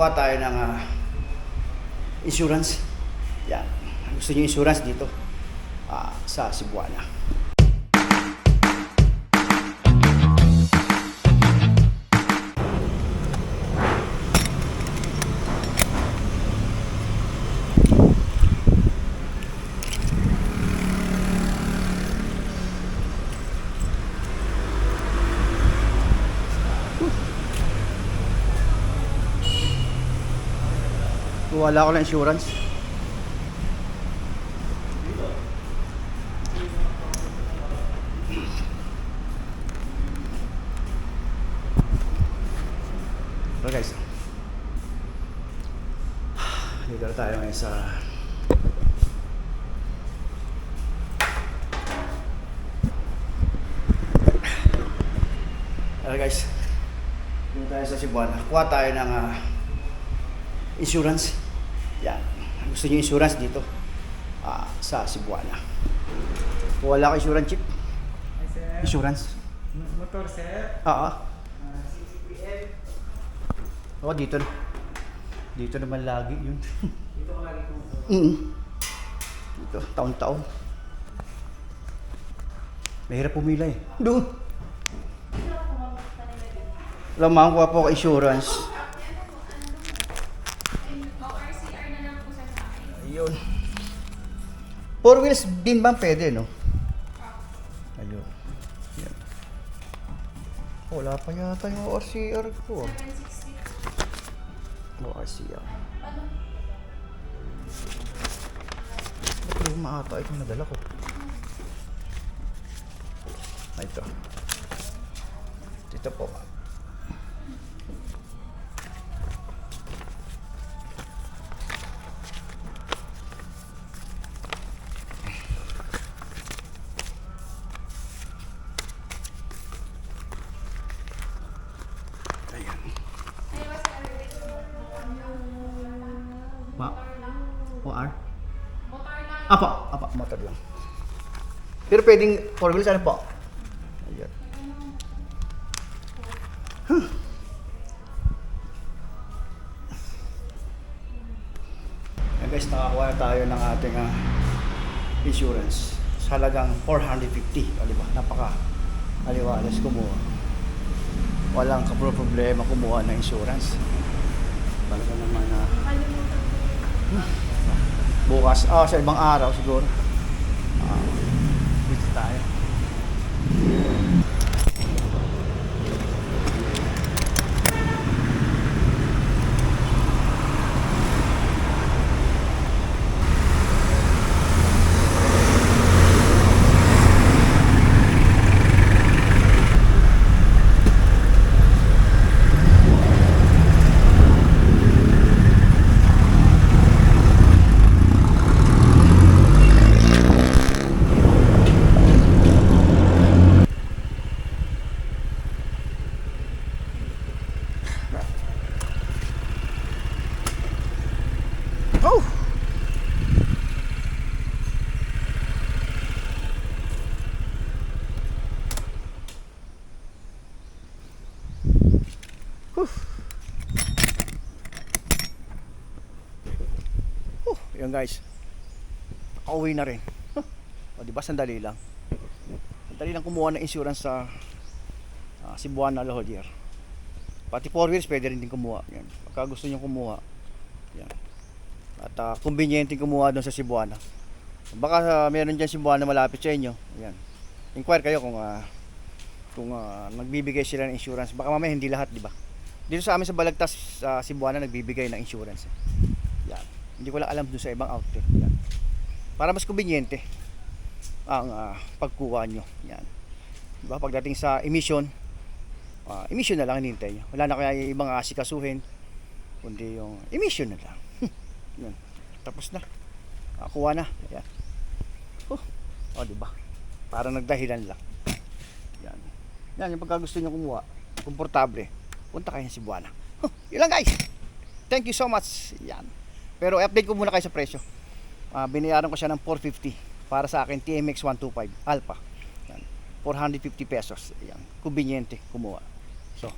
Kuha tayo ng ah, insurance. Yan. Gusto niyo insurance dito ah, sa Cebuana. Wala ko ng insurance. So guys, dito na tayo ngayon sa Hello guys, dito tayo sa Cebuana. Kuha tayo ng ah, insurance. Yan. Gusto niyo insurance dito ah, sa Cebuana. Kung wala ka insurance chip, insurance. Motor, sir. Oo. Uh, CCPL. Oo, dito. Dito naman lagi yun. Dito ko lagi kung mm Dito, taon-taon. Mahirap pumila eh. Doon. Lamang ko po insurance. ORCR na lang po sa sa akin. Ayun. Four wheels din ba pwede, no? Ayun. Yan. Wala pa yata yung ORCR ko. 760. ORCR. Ano? Ba't luma ata itong nadala ko? Ah, Ito. Dito po. Apa, apa, motor lang. Pero pwedeng four wheels, ano po? Ayan. Huh. Ayan guys, nakakuha na tayo ng ating ah, insurance sa halagang 450. O, di ba? Napaka aliwalas kumuha. Walang kapro problema kumuha ng insurance. Talaga naman na bukas, ah, sa ibang araw siguro. Ah, dito tayo. Yan guys. Nakauwi na rin. O di ba sandali lang. Sandali lang kumuha ng insurance sa uh, Cebuana Lahodier. Pati four wheels pwede rin din kumuha. Yan. Pagka gusto niyo kumuha. Yan. At uh, convenient din kumuha doon sa Cebuana. Baka uh, meron diyan Cebuana malapit sa inyo. Ayan. Inquire kayo kung ah, kung ah, nagbibigay sila ng insurance. Baka mamaya hindi lahat, di ba? Dito sa amin sa Balagtas sa Cebuana nagbibigay ng insurance. Hindi ko lang alam doon sa ibang outlet. Yan. Para mas conveniente ang ah, pagkuha nyo. Yan. Diba? Pagdating sa emission, ah, emission na lang hinintay nyo. Wala na kaya yung ibang asikasuhin, kundi yung emission na lang. Yan. Tapos na. Ah, kuha na. Ayan. Oh, oh di ba? Parang nagdahilan lang. Yan. Yan, yung pagka gusto nyo kumuha, komportable, punta kayo sa Cebuana. Huh, yun lang guys. Thank you so much. Yan. Pero update ko muna kayo sa presyo. Ah, binayaran ko siya ng 450 para sa akin TMX 125 Alpha. Yan. 450 pesos. Yan. Kubinyente kumuha. So,